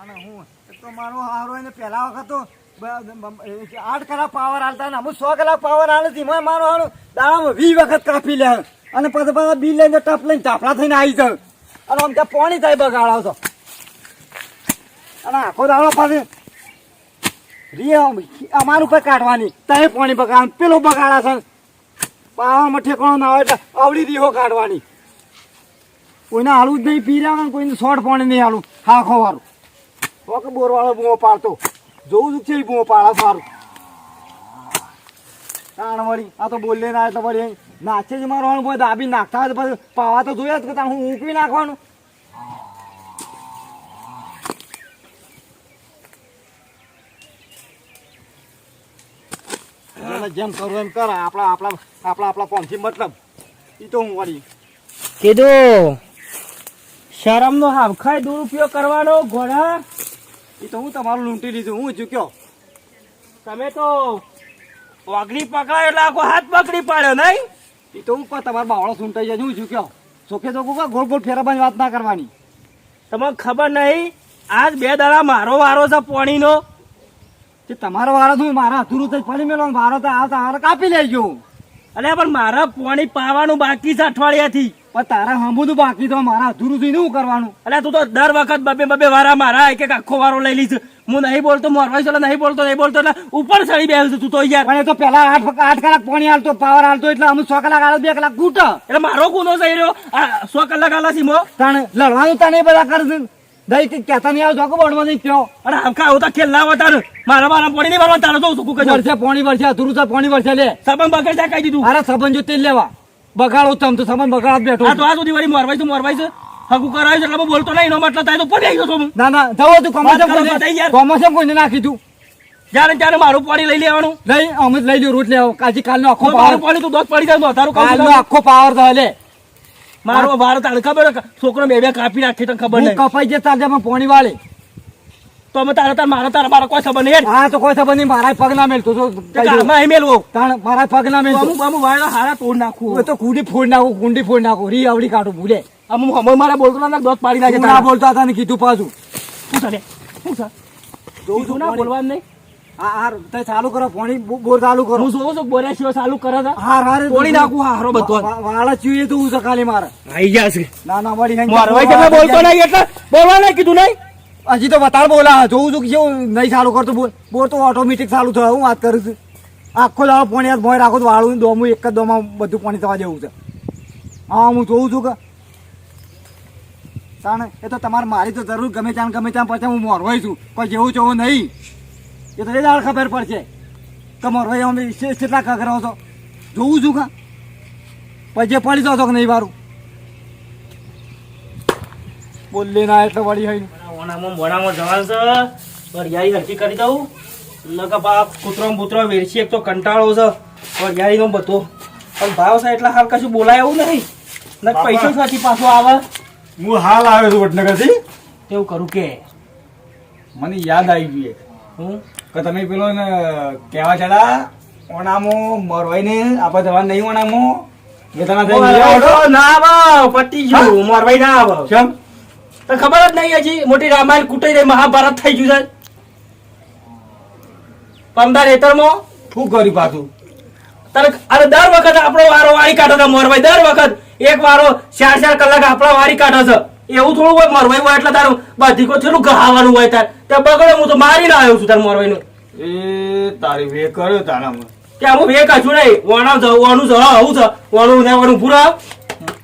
તાણે હું. તો મારો હારો એને પહેલા વખત તો આઠ કલાક પાવર હાલતા અમુક સો કલાક પાવર હાલે એમાં મારો હારો દાડામાં વી વખત કાપી લે. અને પછી પાછા બી લઈને ટપ લઈને ચાપડા થઈને આવી જાવ અને આમ ત્યાં પાણી થાય બગાડાવ તો અને આખો દાડો પાસે રી અમારું ઉપર કાઢવાની. તય પાણી બગાડ પેલો બગાડા છે. પાવામાં ના આવે એટલે આવડી રીહો કાઢવાની. કોઈને હાલું જ નહીં પી રહ્યા કોઈને શોર્ટ પાણી નહીં હાલું હાખો વાળું. ઓકે બોર વાળો બૂમો પાડતો. જોવું છું છે બૂમો પાડે સારું તાણ વળી, આ તો બોલે ના તો વળી નાચે જ મારવાનું કોઈ દાબી નાખતા જ પાવા તો જોયા જ કે હું ઊંકવી નાખવાનું. જેમ કરો એમ કર, આપણા આપણા આપણા આપણા કોમથી મતલબ. એ તો હું વળી કીધું, શરમનો હાવખાય દુરુપયોગ કરવાનો, ઘોડા. એ તો હું તમારું લૂંટી લીધું હું ચૂક્યો તમે તો વાઘડી પકડાયો એટલે આખો હાથ પકડી પાડ્યો નહીં? એ તો હું પણ તમારો બાવળો સૂંટાઈ જાય હું ચૂક્યો ચોખે તો કહું ગોળ ગોળ ફેરવવાની વાત ના કરવાની. તમને ખબર નહીં આજ બે દાડા મારો વારો છે પોણીનો. તે તમારો વારો છું મારા અધૂરું થઈ પડી મેળવાનો વારો તો આ વારો કાપી લેજો. અરે પણ મારા પોણી પાવાનું બાકી છે અઠવાડિયાથી. પણ તારા સાંભળું બાકી તો મારા અધૂરું થઈને શું કરવાનું? અલ્યા તું તો દર વખત બબે બબે વારા મારા એક એક આખો વારો લઈ લઈશ. હું નહીં બોલતો મોરવાઈ ચાલો નહીં બોલતો નહીં બોલતો એટલે ઉપર ચડી બેસ તું તો યાર. પણ એ તો પેલા આઠ આઠ કલાક પાણી હાલતો પાવર હાલતો એટલે અમે સો કલાક હાલો બે કલાક ઘૂટ. એટલે મારો ગુનો થઈ રહ્યો. આ સો કલાક આલા સીમો. તાણે લડવાનું તને બધા કરશે. દઈ કે કહેતા નહીં આવતો બળમાં નહીં થયો અરે આમકા આવું તો ખેલ ના વટાર મારા મારા પોણી નહીં ભરવાનું તારે તો સુકું કજો વર્ષે પાણી વર્ષે અધૂરું છે પાણી વર્ષે લે. સબન બગડ જાય કહી દીધું. અરે સબન જો તેલ લેવા. બગાડો તમ તો સંબંધ બગાડ બેઠો આ તો આ સુધી વળી મોરવાઈ તો મોરવાઈ છે હકુ કરાય એટલે બોલતો નહીં એનો મતલબ થાય તો પડી ગયો છું હું. ના ના જવો તું કમાસમ યાર. કોમર્સ કોઈને નાખી તું જ્યારે ત્યારે મારું પાણી લઈ લેવાનું. લઈ અમે જ લઈ લ્યો રૂટ લેવો. કાજી કાલનો આખો પાવર પાણી તું દોત પડી જાય તો તારું કાલનો આખો પાવર તો લે મારો ભાર તારે ખબર? છોકરો બે બે કાપી નાખી તને ખબર નહીં. કપાઈ જે તાર જેમાં પાણી વાળે. તો અમે તારે તાર મારા તારા મારા કોઈ ખબર નહીં હા તો કોઈ ખબર નહીં મારા પગ ના મેલતો. તો કારમાં મેલવો? તાણ મારા પગ ના મેલ અમુક અમુક વાળા હારા તોડ નાખું. તો કુંડી ફોડ નાખું કુંડી ફોડ નાખું. રી આવડી કાઢું ભૂલે. અમુક અમર મારા બોલતો ના દોત પાડી નાખે ના. બોલતો હતા ને કીધું પાછું. શું ચાલે શું સર ના. બોલવાનું નહીં. હા હાર તે ચાલુ કરો પાણી બોર ચાલુ કરો. હું જોઉં છું બોર્યા સિવાય ચાલુ કરે છે હાર હાર તોડી નાખું હારો બધો. વાળા ચીએ તો હું સકાલી મારે. આઈ ગયા છે. ના ના તમે બોલતો નહીં એટલે? બોલવા નહીં કીધું નહીં? હજી તો વધારે બોલા. જોઉં છું કે કેવું નહીં ચાલુ કરતો. બોલ બોર તો ઓટોમેટિક ચાલુ થયો હું વાત કરું છું. આખો દાડો પાણી હાથ ભોય રાખો તો વાળું દોમું એક જ દોમાં બધું પાણી થવા જેવું છે. હા, હું જોઉં છું કે તાણે, એ તો તમારે મારી તો જરૂર ગમે ત્યાં ગમે ત્યાં પછી હું મોરવાઈ છું. કોઈ જેવું જેવું નહીં. એ તો એ દાડ ખબર પડશે. કે મોરવાઈ અમે કેટલા કગરો છો? જોઉં છું કે પછી પડી જાવ છો કે નહીં મારું? બોલી ના, એટલે વળી હોય ઓનામાં મોડામાં જવાનું છે. વરિયાળી હરકી કરી દઉં. નકર પા કૂતરો બૂતરો વેરસી એક તો કંટાળો છે. વરિયાળીનો બધો. પણ ભાવ છે એટલા હાલ કશું બોલાય એવું નહીં. ને પૈસો સાથી પાછો આવે. હું હાલ આવ્યો છું વડનગરથી. એવું કરું કે? મને યાદ આવી ગયું હું? કે તમે પેલો ને કહેવા ચડા ઓણામો મરવાઈ ને આપણે જવા નહીં ઓણામો વેતના તમે ના આવે પટી ગયું. મોરવાઈ ના આવે. કેમ? ખબર જ નહીં હજી મોટી રામાયણ કુટાઈ રહી મહાભારત થઈ ગયું છે. પમદાર હેતરમાં શું કર્યું પાછું? તારે અરે દર વખત આપણો વારો વારી કાઢો છે મોરભાઈ દર વખત. એક વારો ચાર ચાર કલાક આપણા વારી કાઢો છે. એવું થોડું હોય મોરભાઈ હોય એટલે તારું બધી કો થોડું ગહાવાનું હોય તાર. તે બગડે હું તો મારીને આવ્યો છું તાર મોરભાઈ નું એ તારી વે કર્યો તારામાં. કે હું વે કાચું નહીં. વણું છે હા આવું છે. વણું ને વણું પૂરા.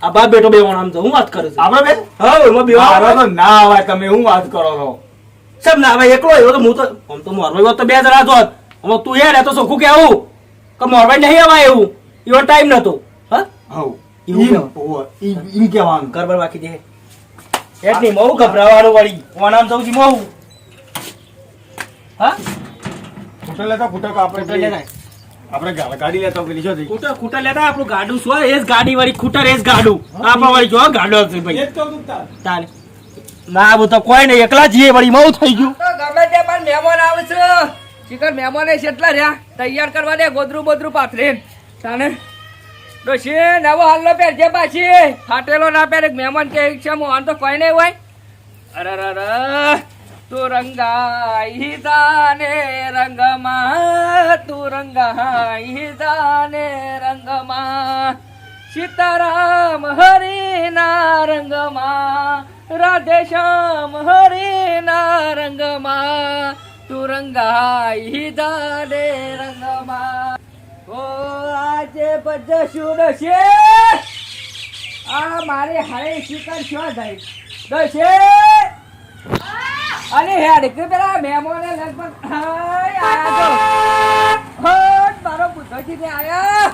આ બાપ બેટો બે વણામ તો હું વાત કરું છું? આપણે બે? હા એમાં બે મારો તો ના આવે તમે હું વાત કરો છો? સબ ના આવે એકલો એવો તો હું તો આમ તો મોરભાઈ હોત તો બે જણા તો હોત. હવે તું યાર તો ચોખ્ખું કેવું કે મોરભાઈ નહીં આવે એવું. એવો ટાઈમ નતો. હા? હવ ઈ ઈમ, કેવું? ઓવે, ઈમ ઈમ કહેવાનું. ગરબર બાકી દે. એટલી મહુ ગભરાવાનું વળી. વણામ જવું મહુ હા. ફૂટે લેતા ફૂટે આપણે. આપણે ગાડી લેતા પેલી આપણું ગાડું શું એ જ ગાડી વાળી ખૂટર એ જ ગાડું. આપણા વાળી જો ગાડો છે ભાઈ. તારે. ના તો કોઈ નહીં એકલા જઈએ વળી થઈ ગયું. ગમે તે પણ મહેમાન આવે છે. ચિકન મહેમાન એટલા રહ્યા. તૈયાર કરવા દે ગોદરું બોદરું પાથરીને તાને. ડોશી નવો હાલનો પહેરજે પાછી. ફાટેલો ના પહેરે મહેમાન કે છે મોહન તો કોઈ નહીં હોય. અરે અરે. અરે તું રંગાઈ જાને રંગમાં તું રંગાઈ જાને રંગમાં સીતારામ હરિના રંગમાં રાધેશ્યામ હરિના રંગમાં તું રંગાઈ જાને રંગમાં ઓ આજે બજશું છે આ મારે હારે શિકાર શું થાય દશે અને હેડ કે પેલા મેમોને લગભગ હાય આયા તો હટ મારો બુદ્ધોજી ને આયા.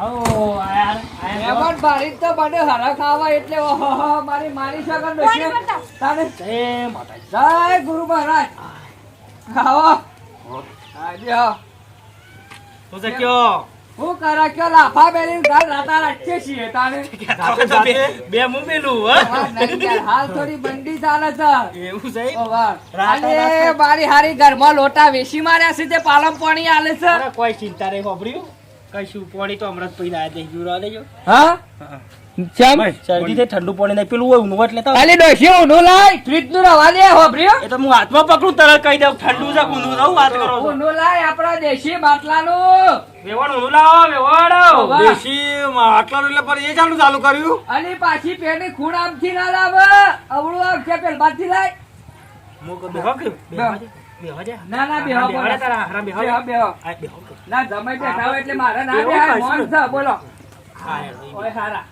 આવો આયા મહેમાન બારી તો બને હરા ખાવા એટલે ઓહો મારી મારી સગન કોની તાને જય માતા જય ગુરુ મહારાજ. ખાવા આજે આવો તો કયો? હું કરે કે લાફા બેરી ઘર રાતા રાખીએ છીએ તાને બે બે મુમેલું હો? આ નહીં યાર, હાલ થોડી બંડી ચાલે છે. એવું છે અરે મારી હારી ઘરમાં લોટા વેસી માર્યા છે તે પાલમ પાણી આલે છે. કોઈ ચિંતા નહીં હોભર્યું? કશું પાણી તો અમૃત પી લાયા દે જુરા દેજો હા? ચમ શરદી ઠંડુ પાણી નહીં પેલું હોય લેતા. ડોશી લાય. ફ્રીજનું રવા દે હોભર્યો? એ તો હું હાથમાં પકડું તરત કહી દઉં ઠંડુ છે ઊંધું રહું વાત કરો છો. લાય આપણા દેશી બાટલાનું. વેવાણ ઊંધું લાવો વેવાણ. દેશી આટલા એટલે પર એ ચાલુ ચાલુ કર્યું? અને પાછી પેની ખૂણ આમથી ના લાવે. અવળું આવશે પેલ બાથી લાય. મું બેહો કે? બેહવા દે. ના ના બેહો બેહવા તારા હારા બેહો. બેહો બેહો. ના જમાઈ બેઠા હોય એટલે મારે ના બેહો મોન છે બોલો. ઓય હારા.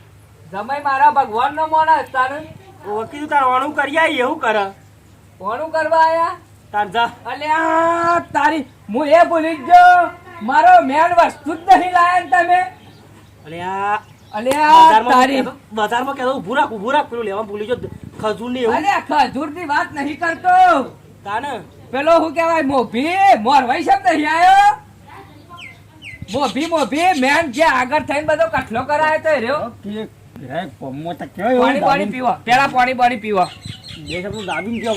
જમાઈ મારા ભગવાન નો મોણસ તારે? ઓ, તાર વાણું કરી આય એવું કરે. કોનું કરવા આયા? તાર જા. અલ્યા તારી હું એ ભૂલી ગયો. મારો મેન વસ્તુ જ નહીં લાયા તમે. અલે અલ્યા તારી બજારમાં કહેતો ઊભું રાખ ઊભું રાખ પેલું લેવા ભૂલી જો ખજૂર ને અલ્યા ખજૂરની વાત નહીં કરતો. તાને? પેલો શું કહેવાય? મોભી મોરવાઈ શબ્દ નહીં આયો? મોભી મોભી મેન જે આગળ થઈને બધો કઠલો કરાયો તો રહ્યો. પાણી પાણી પીવો. પેલા પાણી પાણી પીવો. બે શબ્દો દાબીને કેવો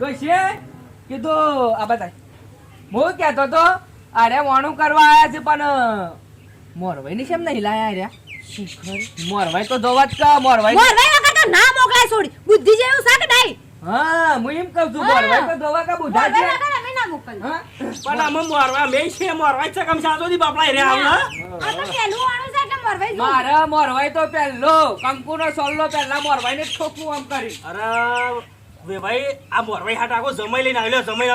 ગોશે કીધું આ બતાય હું કહેતો તો અરે વણું કરવા આવ્યા છે પણ મોરવાઈ ની કેમ નહીં લાયા રે મોરવાઈ તો જોવા જ કા મોરવાઈ મોરવાઈ વગર તો ના મોકલાય છોડી. બુદ્ધિ જેવું શાક નહીં. હા હું એમ કહું છું મોરવાઈ તો જોવા કા બુધા છે અમે? પણ આમાં મોરવા મેં છે મોરવાઈ છે કમ સાજો દી બાપલા રે આવ આ તો પેલું આણું છે એટલે મોરવાઈ જોવું. મારા મોરવાઈ તો પહેલો કંકુનો સોલ્લો પેલા મોરવાઈ ને ઠોકવું આમ કરી. અરે આ મોરવાઈ હાટ આખો જમાઈ લઈને આવ્યો જમાઈ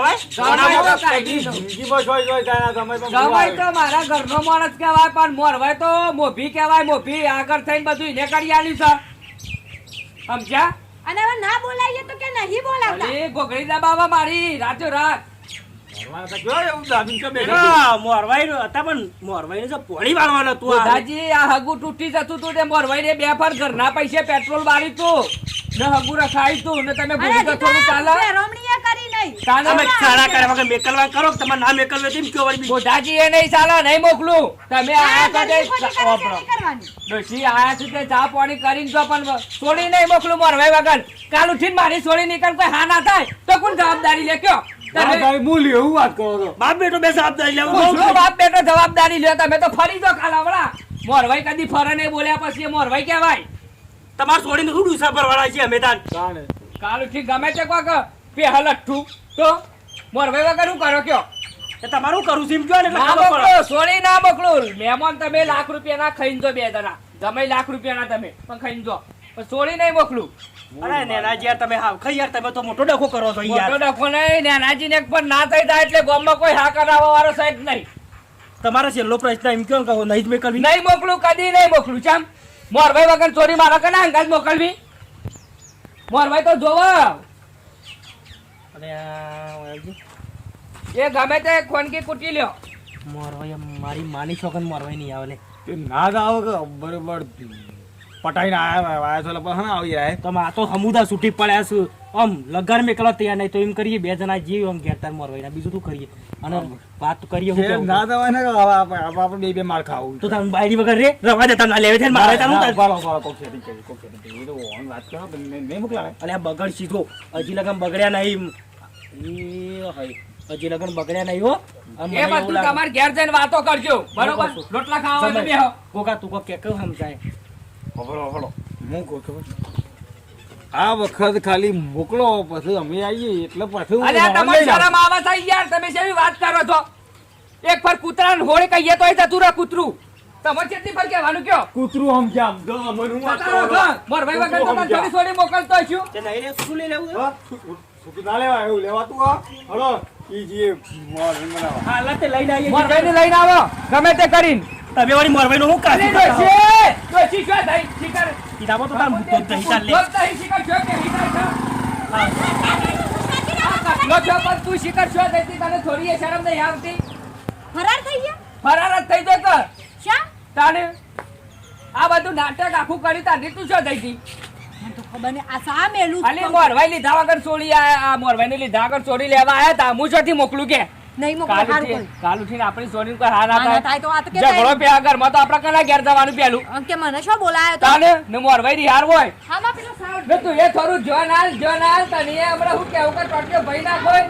જમાઈ તો મારા ઘરનો માણસ કહેવાય પણ મોરવાઈ તો મોભી કહેવાય મોભી આગળ થઈને બધું એને કરી આલ્યું છે. સમજ્યા? અને હવે ના બોલાઈએ તો કે નહીં બોલાવતા? અરે ગોગળી દબાવા મારી રાતો રાત ઘરના પૈસે પેટ્રોલ બાળી તું ને હગુ રખાઈ તું ને તમે અરે ભૂલી તો થોડું ચાલે રમણીએ કરી નહીં ચાલે તમે સારા કર્યા વગર મેકલવા કરો કે તમારે ના મેકલવે તેમ કયો વળી બીજું? બધાજી એ નહીં ચાલે નહીં મોકલું તમે આયા છો તે ગરમી ખોટી કરે છે વાપરો. નહીં કરવાની. ડોશી આયા છે તે ચા પાણી કરીને જો પણ છોડી નહીં મોકલું મોરવાઈ વગર કાલ ઉઠીને મારી છોડી નીકળ કોઈ હા ના થાય તો કોણ જવાબદારી લે કયો મૂલ્ય એવું વાત કરો છો? બાપ બેટો બે જવાબદારી બાપ બેટો જવાબદારી લ્યો તમે તો ફરી દો કાલ હમણાં મોરવાઈ કદી ફરે નહીં બોલ્યા પછી મોરવાઈ કહેવાય. તમાર છોડીને શું ડૂસા ભરવાના છે અમે તાન. કાલ ઉઠી ગમે તે કોક પે અઠ્ઠું. તો મોરવાઈ વગર શું કરો કયો? તમારું કરું છે એમ કયો એટલે ના. મોકલો સોરી ના મહેમાન તમે લાખ રૂપિયાના ખાઈ જો બે જણા. તમે લાખ રૂપિયા ના તમે પણ ખાઈ જો. પણ સોરી નહીં મોકલું. અરે નેનાજી યાર તમે હાવ ખાઈ યાર તમે તો મોટો ડખો કરો છો મોટો ડખો નહીં નાનાજી ને પણ ના થઈ જાય એટલે ગામમાં કોઈ હા કરાવવા વાળો સાહેબ નહીં. તમારો છેલ્લો પ્રશ્ન એમ કહો નહીં જ મેકલવી? નહીં મોકલું કદી નહીં મોકલું ચમ મોરભાઈ વગર ચોરી મારો કે ના અંગાજ મોકલવી? મોરભાઈ તો જોવો. એ ગમે તે ખોનકી કૂટી લ્યો. મોરવાઈ મારી માની છોકન મોરવાઈ નહીં આવે ના આવો બરોબર. પટાઈને આવ્યા આયા છો એટલે હા આવી રહ્યા તમે આ તો હમુદા છૂટી પડ્યા છું. આમ લગાર મેકલવા તૈયાર નહીં તો એમ કરીએ બે જણા જીવ આમ ઘેર તાર મોરવાઈ બીજું શું કરીએ? અને વાત કરીએ ના દવા ને આપણે બે બે માર ખાવું તો તમે બાયડી વગર રે રવા દેતા ના લેવે છે મારે તારું બાળો બાળો કોક કરી કરી તો ઓન વાત કરો નહીં મોકલાવે અલે આ બગડ સીધો હજી લગન બગડ્યા નહીં. એ હઈ. હજી લગન બગડ્યા નહીં હો. એ બધું. તમારે ઘેર જઈને વાતો કરજો. બરોબર? રોટલા ખાવા હોય. બેહો. કોકા તું કો કે સમજાય. હફળો હફળો હું કહું ખબર આ વખત ખાલી મોકલો પછી અમે આવીએ એટલે પછી અરે તમારી શરમ આવે છે યાર તમે શેની વાત કરો છો? એક પર કૂતરાને હોળે કહીએ તો જતું રહે કૂતરું. તમારે કેટલી કહેવાનું કયો? કૂતરું આમ જામ જો મને હું. મોર ભાઈ વગર થોડી થોડી મોકલતો છું તે નહીં રે શું લઈ લેવું હા? ના એવું લેવાતું મોર બનાવવા હાલત લઈને આવીએ. મોર લઈને આવો. ગમે તે કરીને. તમે વળી મોરભાઈનું હું? કાઢી ડોશી! ડોશી શું થઈ? શિકાર. તો તાર શિકાર કે છે? પણ તું શિકાર તને થોડી શરમ નહીં આવતી. ફરાર થઈ ગયા? ફરાર જ થઈ જાય કર શા આ બધું નાટક આખું કરી તારી તું શું થઈ હતી મને તો ખબર નહીં. આ સા મેલું ખાલી મોરવાઈ લીધા વગર છોડી આ આ મોરવાઈને લીધા વગર છોડી લેવા આયા તા. હું શોથી મોકલું કે? નહીં મોકલો કાલ કોઈ. કાલ ઉઠીને આપણી છોડીને કોઈ હાર ના, ના, થાય તો આ તો કે ઝઘડો પ્યા ઘરમાં તો આપણે કના ઘેર જવાનું પેલું. કે મને શું બોલાયો તો? તાને? ને મોરવાઈ ની હાર હોય. આમાં પેલો સાવ ને તું એ થોડું જોન હાલ તને હમણાં હું કેવું કે ટોટકે ભાઈ ના કોઈ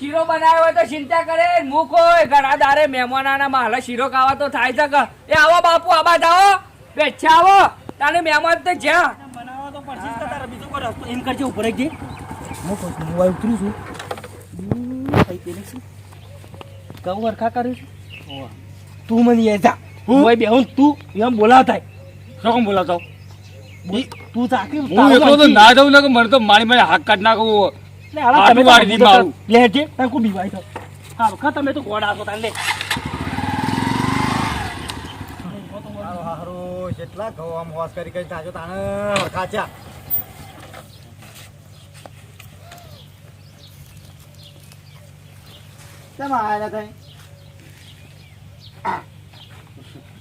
શીરો બનાવ્યો હોય તો ચિંતા કરે મૂકો હોય. ઘણા દારે મહેમાનાના માલ શીરો ખાવા તો થાય છે એ આવો બાપુ આબા જાઓ બેચ્છા આવો. તાને મહેમાન તો જ્યાં. મનાવા તો પડશે જ કે બીજો કોઈ રસ્તો. એમ કરજે ઉપર જ. હું કહું છું ઉતરું છું. કઈ પેલી છે? કહું વરખા કર્યું છે? તું મને એ જા. હું? બેહું તું એમ બોલાવતા શું કેમ બોલાવતો તું ચાકી હું એકલો તો ના જાઉં ને કે મને તો મારી મારી હાક કાઢ નાખવું આટલું વાળી દી મારું. લે જે તને કોઈ બીવાય તો. હા તમે તો ગોડા છો તાને લે હારો હારો કેટલા ઘઉં આમ હોશ કરી કરી તાજો તાણે ખાચ્યા કેમ આયા તઈ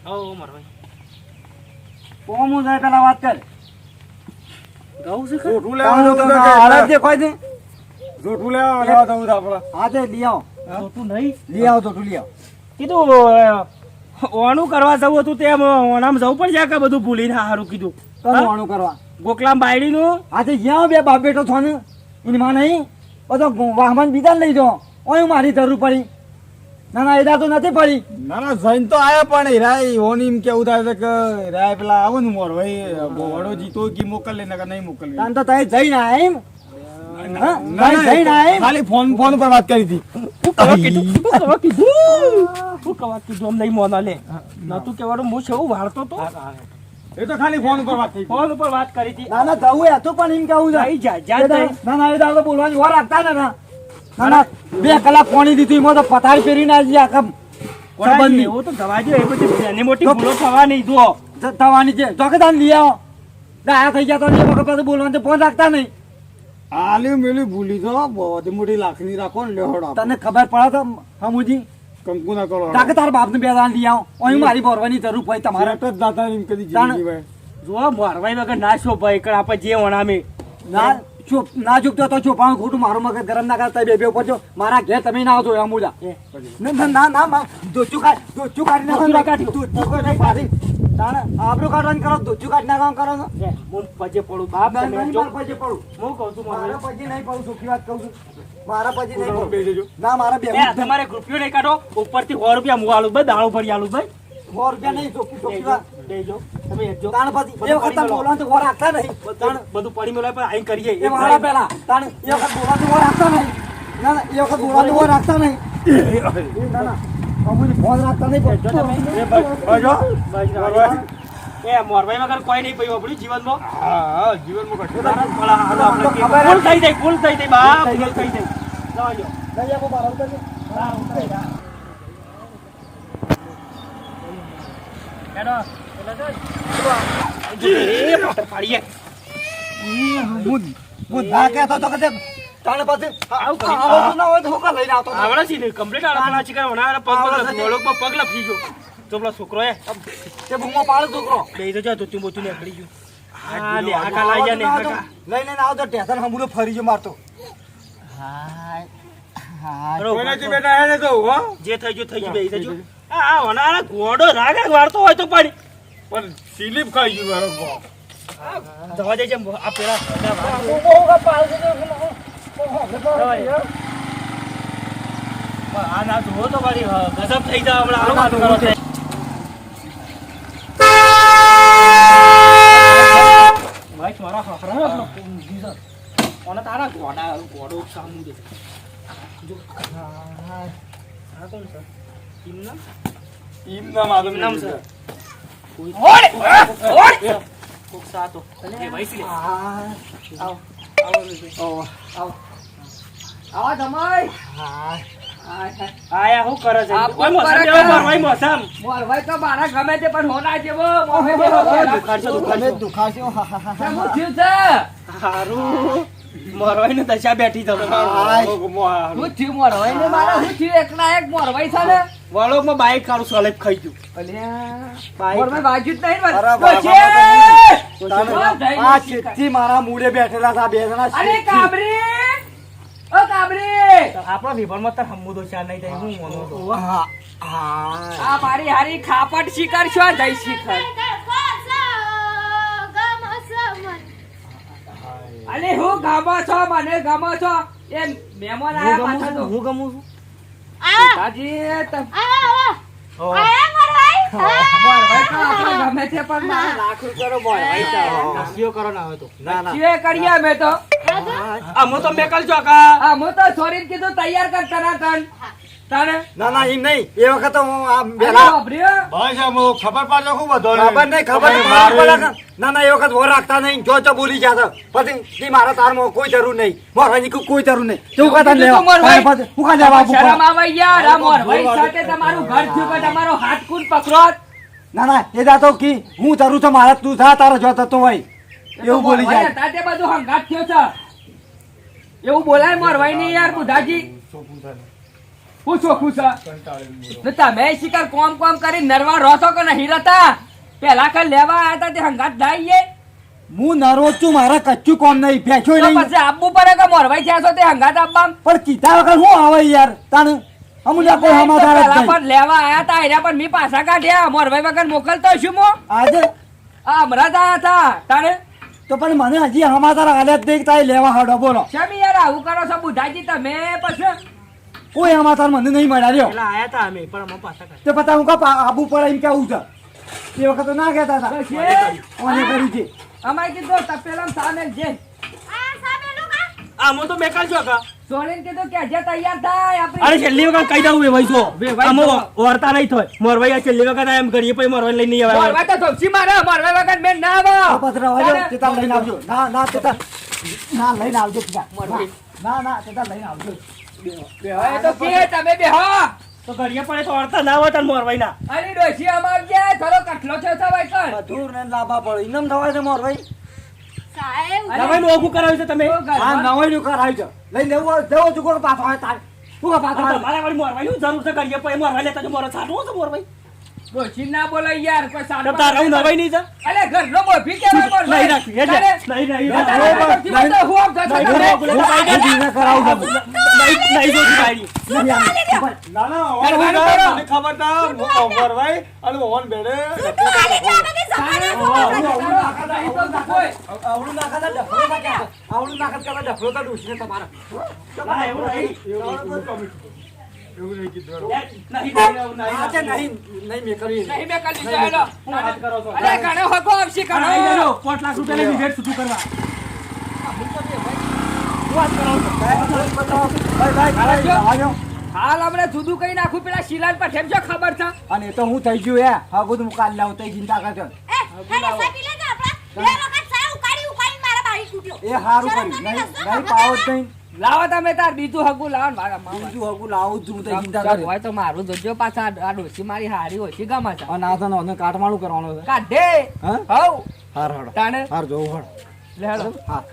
ઓ મરવાઈ કોમ હું જાય પેલા વાત કર. ઘઉં છે તાણે લેવા તો હાલત દેખાય છે જોઠું લેવા આપણે લઈ આવો તો તું નહીં? લઈ આવો તો લઈ આવો. કીધું ઓણું કરવા જવું હતું તેમ ઓણામ જવું પણ છે કે બધું ભૂલીને હારું કીધું. તમે ઓણું કરવા? ગોકલામ બાયડીનું? નું તે જ્યાં બે બાપ બેઠો છો ને એની માં નહીં બધો વાહમાન બીજા લઈ જાઓ. ઓય મારી જરૂર પડી. ના ના એદા તો નથી પડી. ના ના જૈન તો આયા પણ રાય ઓની એમ કેવું થાય છે કે રાય પેલા આવો ને મોર ભાઈ વડો જીતો કી મોકલ લે નકર નહીં મોકલ તાન તો તઈ જઈને આયા એમ? હા? ના, તઈ જઈને ના, આયા એમ? ખાલી ફોન ફોન પર વાત કરી હતી. હું કવા કીધું હું કવા કીધું હું કવા કીધું આમ મોના લે. નતું કેવાનું હું છે વાળતો તો. એ તો ખાલી ફોન ઉપર વાત થઈ ફોન ઉપર વાત કરી હતી. ના ના જવું એ હતું પણ એમ કેવું છે. જા જા. તો- ના ના એ બોલવાની વાર રાખતા ને ના. ના ના બે કલાક પાણી દીધું એમાં તો પથારી ફેરીને આવી આખા એવું તો થવા જોઈએ એ બધી નાની મોટી ભૂલો થવા નહીં થવાની છે. જો તાન લઈ આવો. દાયા થઈ ગયા તો એ વખત પાછું બોલવાનું ફોન રાખતા નહીં. આલી મેલી ભૂલી તો બહુ મોટી લાખની રાખો ને લેવડ તને ખબર પડે તો હમુજી કંકુ ના કરો. તાકે તાર બાપ ને બે દાન લઈ આવો. અહીં મારી ભરવાની જરૂર હોય તમારે. તો જ દાતા એમ કદી જીવી ભાઈ જો મારવાઈ વગર ના શો ભાઈ કે આપણે જે વણામે. ના. ચૂપ ના ચૂપતો તો ચોપાણું ખોટું મારું મગજ ગરમ ના કરતા બે બે ઉપર જો. મારા ઘેર તમે ના આવજો અમુજા ના ના ના દોચું કાઢ દોચું કાઢી નાખો કાઢી. દોચું કાઢી આબરૂ કાઢવાનું કરો દોચું કાઢી નાખવાનું કરો હું પજે પડું બાપ ના, તમે જો. મારા પછી પડું. હું કહું છું મારા. પજે પછી નહીં પડું સુખી વાત કહું છું. મારા પછી નહીં પડું. ના મારા બે તમારે રૂપિયો નહીં કાઢો. ઉપરથી સો રૂપિયા હું આલું ભાઈ દાણો ભરી આલું ભાઈ. સો રૂપિયા નહીં સુખી સુખી વાત. દેજો તમે તાણ પછી એ વખત બોલવાનું તો વો રાખતા નહીં. તાણ બધું પડી મેળવાય પણ અહીં કરીએ. એ મારા પહેલા. તાણ એ વખત બોલવાનું રાખતા નહીં. ના ના એ વખત બોલવાનું વો રાખતા નહીં. ના ના. અમુજી ફોન રાખતા નહીં એ ભાઈ ભાઈ બસ, મોરવાઈ. એ મોરવાઈ વગર કોઈ નહીં પયું આપણું જીવનમાં હા જીવનમાં કશું થઈ જાય ભૂલ થઈ જાય બાપ ભૂલ થઈ જાય જવા દો. નહીં આપો એ હું હું ના કહેતો તો કે તે તાણે પછી આવું ના હોય તો હું લઈને આવતો હતો? છે ને કમ્પ્લીટ આવડે પણ પગ છે. મોળોકમાં પગ લપસી ગયો. તો પેલો છોકરો એ તે પાડે છોકરો. બે તો જા બોતું ગયું. હા લે હાકા લાઈ જા ને ટેશન હમુડો ફરી ગયો મારતો. હાય હાય. બરોબર. કોઈનાથી બેટા હે ને તો હો? જે થઈ ગયું થઈ ગયું બે થઈ આ આ ઘોડો રાગ વાળતો હોય તો પાડી. પણ સ્લીપ ખાઈ ગયું મારો. જવા દેજે આ પેલા આ ના જુઓ તો મારી ગજબ થઈ જાય હમણાં. આ કરો. ભાઈ મારા હરા બીજા મને તારા ગોડા ગોડો સામું દે. જો હા કોણ સર ઇમના ઇમના મારું નામ સર ઓય ઓય કોક સાતો. એ ભાઈ સી આવ. આવ. આવ. જમાઈ હા. આયા હું કરે છે? ઓય મોસમ કરે જેવો મોસમ? મોરવાઈ તો મારા ગમે તે પણ હોના જેવો મોહે ઓહો, જેવો ઓહો, હોના. દુખાડશો, દુખાડશો. દુખાડશો. હા, હા, હા, કેમ થયું છે? હારું. મોરવાઈ ને દશા બેઠી તમે હું થયું મોરવાઈ ને મારા હું થયું? એકના એક મોરવાઈ છે ને? વળો માં બાઈક કાઢું સલેબ ખાઈ ગયું. બાઈક. મોરવાઈ બાજુ જ નહીં. આ. ચિઠ્ઠી મારા મૂળે બેઠેલા હતા બે જણા અરે કાબરી! ઓ કાબરી આપણા વિભાગમાં તાર તો ચા નહીં થાય હું મોનો તો. હા. આ મારી હારી ખાપટ શિકાર છો જઈ શિખર અલે હું ગમો છો મને ગમો છો? એ મહેમાન હું આયા પાછા તો. હું ગમું છું. તાજી તમ હો. મોરવાઈ તો આપણે ગમે તે પણ ના લાખ છે. નસીઓ કરો ના હોય તો. ના ના. કરીએ અમે તો. આમો તો મેકલ ચોકા હા હું તો છોરીને કીધું તૈયાર કર તના તન ના ના એમ નહીં. એ વખત હું આમ અરે બસ આમ ખબર પાડજો ખૂબ બધો ખબર નહીં ખબર નહીં મારે- ખબર પડે કે- ના ના એ વખત વર રાખતા નહીં. જો જો બોલી જતા પછી ઈ મારા તારમાં કોઈ જરૂર નહીં. મોરવાની કોઈ જરૂર નહીં. તું કાતા હું કા શરમ આવે યાર આ સાથે તમારું ઘર થયું કે તમારો હાથ કુન પકડો ના ના એ જાતો કી હું તારું તો મારા તું થા તારો જો તો હોય. એવું બોલી જાય. તાતે બધું હંગાત થયો છે. એવું બોલાય મોરવાઈ નહીં યાર બુધાજી પૂછો પૂછો તમે શિકાર કોમ કોમ કરી નરવા રહો છો કે નહીં રહેતા પેલા કઈ લેવા આવ્યા હતા તે હંગાત ડાઈએ હું નરો છું મારા કચ્છું કોમ નહીં ફેંચ્યો નહીં. પછી આપવું પડે કે મોરવાઈ જ્યાં છો તે હંગાત આપવા? પણ કીધા વગર હું આવે યાર તાને અમુલ્યા કોઈ સમાચાર જ પણ લેવા આયા તા એના પણ મી પાછા કાઢ્યા. મોરવાઈ વગર મોકલતો છું મો? આજે? આ હમણાં જ આયા તા તારે તો પણ મને હજી સમાચાર હાલત નહીં તારે લેવા હાડો બોલો. શેમ યાર આવું કરો છો બુધાજી તમે પછી. કોઈ સમાચાર મને નહીં મળ્યા રહ્યો. પેલા આયા તા અમે પણ અમે પાછા. તે પતા હું કા આબુ પડે એમ કેવું છે? એ વખત તો ના કહેતા હતા. ઓને કરી છે. અમારે કીધું સામે સામેલ છે. મો તો મેકાલ ચોકા સોનીને કીધું કે જે તૈયાર થાય અરે છેલ્લી વખત કહી દઉં વેવાઈ છો આમો વર્તા નહીં થાય. મોરવાઈ આ છેલ્લી વખત એમ કરીએ પછી મોરવાઈ લઈને નહીં આવે મોરવા તો ધોપસી મારે વગર મેં ના આવો. પત્ર વાજો તે લઈને આવજો. ના ના તે ના લઈને આવજો પિતા ના ના તે લઈને આવજો. હવે તો કે તમે બેહો તો ઘડીએ પડે તો વર્તા ના હોય મોરવાઈ ના અરે ડોશી અમાર જે થોડો કટલો છે સવાય કર મધુર ને લાંબા પડે. ઇનમ થવાય છે મોર ઓગું કરાવ્યું છે તમે હા નવાઈ નું છે લઈને દેવો દેવો ચૂકો પાછો આવે તાર તું પાછો આવે તમારે વળી મોરવાઈ જરૂર છે કરીએ પછી મોરવાઈ લેતા જો મોરો છાટવો છે મોરવાઈ ડોશી ના બોલો યાર કોઈ તો સારું નવાઈ નહીં છે અરે ઘર નો બોફી કેવાય બોલ નહીં રાખી એટલે નહીં નહીં તારે હું હું કરાવું નહીં નહીં જોતી બાયડી. ના ના ઓન. મને ખબર તા મોરવાઈ અને મોહન બેડે આવડું તારો નાખા નહીં તો કોઈ. આવડું નાખા તા ડફલો તા ક્યાં? આવડું નાખા તા તા ડૂસીને તમારા. ના, એવું નહીં. એવું નહીં કીધું નહીં, નહીં, નહીં, નહીં નહીં મેં કર્યું નહીં મેં કરી દીધો હું વાત કરો છો? અરે ઘણો હગો આવશે ઘણો. કઢાઈ લેલો, લાખ રૂપિયા લઈને ભેટ છૂટું કરવા. શું વાત કરો છો? ભાઈ, ભાઈ, ભાઈ, આવજો. હાલ હમણાં જુદું કઈ નાખું. પેલા શિલાન પર ઠેમ છો ખબર છે? અને એ તો હું થઈ ગયું હે. હા બધું હું કાલ લાવું તઈ ચિંતા કરજો એ હારું કર્યું. નહીં નહીં પાવો જ નહીં લાવો તમે તાર બીજું હગું લાવો મારા. બીજું હગું લાવું જ હું તઈ ચિંતા કરજો હોય તો મારું જોજો પાછા. આ- ડોસી મારી હારી ઓછી ગમે છે? અને આ તો નોંધને કાટમાળું કરવાનું છે. કાઢે. હા? હવ. હાર હાડો તાણે. હાર જોવું હળ લે હેડો. હા.